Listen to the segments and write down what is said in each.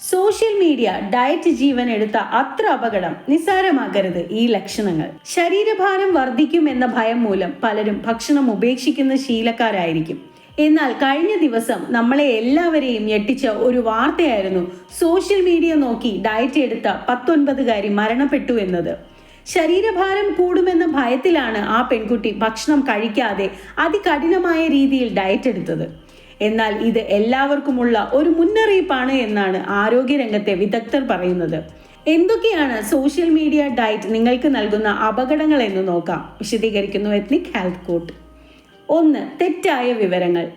Social media diet ജീവൻ എടുത്ത അത്ര അപകടം നിസ്സാരമാകരുത് ഈ ലക്ഷണങ്ങൾ. ശരീരഭാരം വർദ്ധിക്കും എന്ന ഭയം മൂലം പലരും ഭക്ഷണം ഉപേക്ഷിക്കുന്ന ശീലക്കാരായിരിക്കും. എന്നാൽ കഴിഞ്ഞ ദിവസം നമ്മളെ എല്ലാവരെയും ഞെട്ടിച്ച ഒരു വാർത്തയായിരുന്നു സോഷ്യൽ മീഡിയ നോക്കി ഡയറ്റ് എടുത്ത പത്തൊൻപതുകാരി മരണപ്പെട്ടു എന്നത്. ശരീരഭാരം കൂടുമെന്ന ഭയത്തിലാണ് ആ പെൺകുട്ടി ഭക്ഷണം കഴിക്കാതെ അതികഠിനമായ രീതിയിൽ ഡയറ്റ് എടുത്തത്. എന്നാൽ ഇത് എല്ലാവർക്കുമുള്ള ഒരു മുന്നറിയിപ്പാണ് എന്നാണ് ആരോഗ്യരംഗത്തെ വിദഗ്ധർ പറയുന്നത്. എന്തൊക്കെയാണ് സോഷ്യൽ മീഡിയ ഡയറ്റ് നിങ്ങൾക്ക് നൽകുന്ന അപകടങ്ങൾ എന്ന് നോക്കാം. വിശദീകരിക്കുന്നു എത്നിക് ഹെൽത്ത് കോട്ട്. ഒന്ന് തെറ്റായ വിവരങ്ങൾ.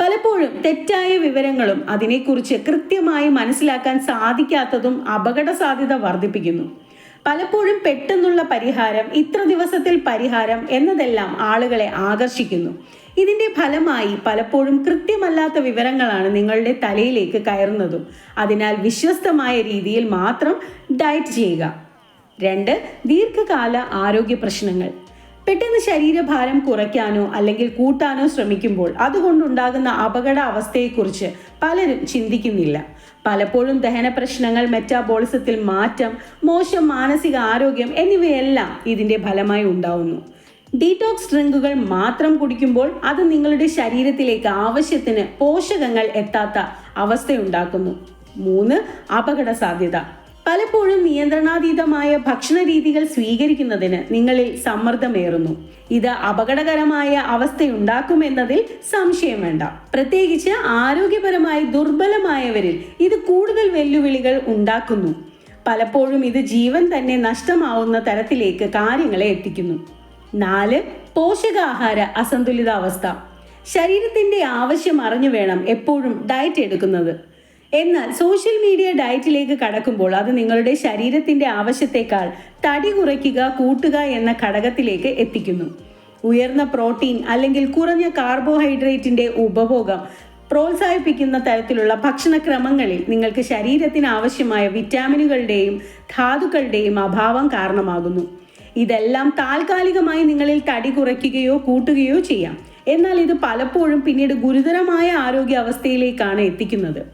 പലപ്പോഴും തെറ്റായ വിവരങ്ങളും അതിനെക്കുറിച്ച് കൃത്യമായി മനസ്സിലാക്കാൻ സാധിക്കാത്തതും അപകട സാധ്യത വർദ്ധിപ്പിക്കുന്നു. പലപ്പോഴും പെട്ടെന്നുള്ള പരിഹാരം ഇത്ര ദിവസത്തിൽ പരിഹാരം എന്നതെല്ലാം ആളുകളെ ആകർഷിക്കുന്നു. ഇതിന്റെ ഫലമായി പലപ്പോഴും കൃത്യമല്ലാത്ത വിവരങ്ങളാണ് നിങ്ങളുടെ തലയിലേക്ക് കയറുന്നതും. അതിനാൽ വിശ്വസ്തമായ രീതിയിൽ മാത്രം ഡയറ്റ് ചെയ്യുക. രണ്ട് ദീർഘകാല ആരോഗ്യ പ്രശ്നങ്ങൾ. പെട്ടെന്ന് ശരീരഭാരം കുറയ്ക്കാനോ അല്ലെങ്കിൽ കൂട്ടാനോ ശ്രമിക്കുമ്പോൾ അതുകൊണ്ടുണ്ടാകുന്ന അപകട അവസ്ഥയെക്കുറിച്ച് പലരും ചിന്തിക്കുന്നില്ല. പലപ്പോഴും ദഹന പ്രശ്നങ്ങൾ മെറ്റാബോളിസത്തിൽ മാറ്റം മോശം മാനസിക ആരോഗ്യം എന്നിവയെല്ലാം ഇതിന്റെ ഫലമായി ഉണ്ടാവുന്നു. ഡീറ്റോക്സ് ഡ്രിങ്കുകൾ മാത്രം കുടിക്കുമ്പോൾ അത് നിങ്ങളുടെ ശരീരത്തിലേക്ക് ആവശ്യത്തിന് പോഷകങ്ങൾ എത്താത്ത അവസ്ഥയുണ്ടാക്കുന്നു. മൂന്ന് അപകട സാധ്യത പലപ്പോഴും നിയന്ത്രണാതീതമായ ഭക്ഷണ രീതികൾ സ്വീകരിക്കുന്നതിന് നിങ്ങളിൽ സമ്മർദ്ദമേറുന്നു. ഇത് അപകടകരമായ അവസ്ഥയുണ്ടാക്കുമെന്നതിൽ സംശയം വേണ്ട. പ്രത്യേകിച്ച് ആരോഗ്യപരമായി ദുർബലമായവരിൽ ഇത് കൂടുതൽ വെല്ലുവിളികൾ ഉണ്ടാക്കുന്നു. പലപ്പോഴും ഇത് ജീവൻ തന്നെ നഷ്ടമാവുന്ന തരത്തിലേക്ക് കാര്യങ്ങളെ എത്തിക്കുന്നു. നാല് പോഷകാഹാര അസന്തുലിതാവസ്ഥ. ശരീരത്തിന്റെ ആവശ്യം അറിഞ്ഞു വേണം എപ്പോഴും ഡയറ്റ് എടുക്കുന്നത്. എന്നാൽ സോഷ്യൽ മീഡിയ ഡയറ്റിലേക്ക് കടക്കുമ്പോൾ അത് നിങ്ങളുടെ ശരീരത്തിന്റെ ആവശ്യത്തെക്കാൾ തടി കുറയ്ക്കുക കൂട്ടുക എന്ന ഘടകത്തിലേക്ക് എത്തിക്കുന്നു. ഉയർന്ന പ്രോട്ടീൻ അല്ലെങ്കിൽ കുറഞ്ഞ കാർബോഹൈഡ്രേറ്റിന്റെ ഉപഭോഗം പ്രോത്സാഹിപ്പിക്കുന്ന തരത്തിലുള്ള ഭക്ഷണക്രമങ്ങളിൽ നിങ്ങൾക്ക് ശരീരത്തിന് ആവശ്യമായ വിറ്റാമിനുകളുടെയും ധാതുക്കളുടെയും അഭാവം കാരണമാകുന്നു. ഇതെല്ലാം താൽക്കാലികമായി നിങ്ങളിൽ തടി കുറയ്ക്കുകയോ കൂട്ടുകയോ ചെയ്യാം. എന്നാൽ ഇത് പലപ്പോഴും പിന്നീട് ഗുരുതരമായ ആരോഗ്യ അവസ്ഥയിലേക്കാണ് എത്തിക്കുന്നത്.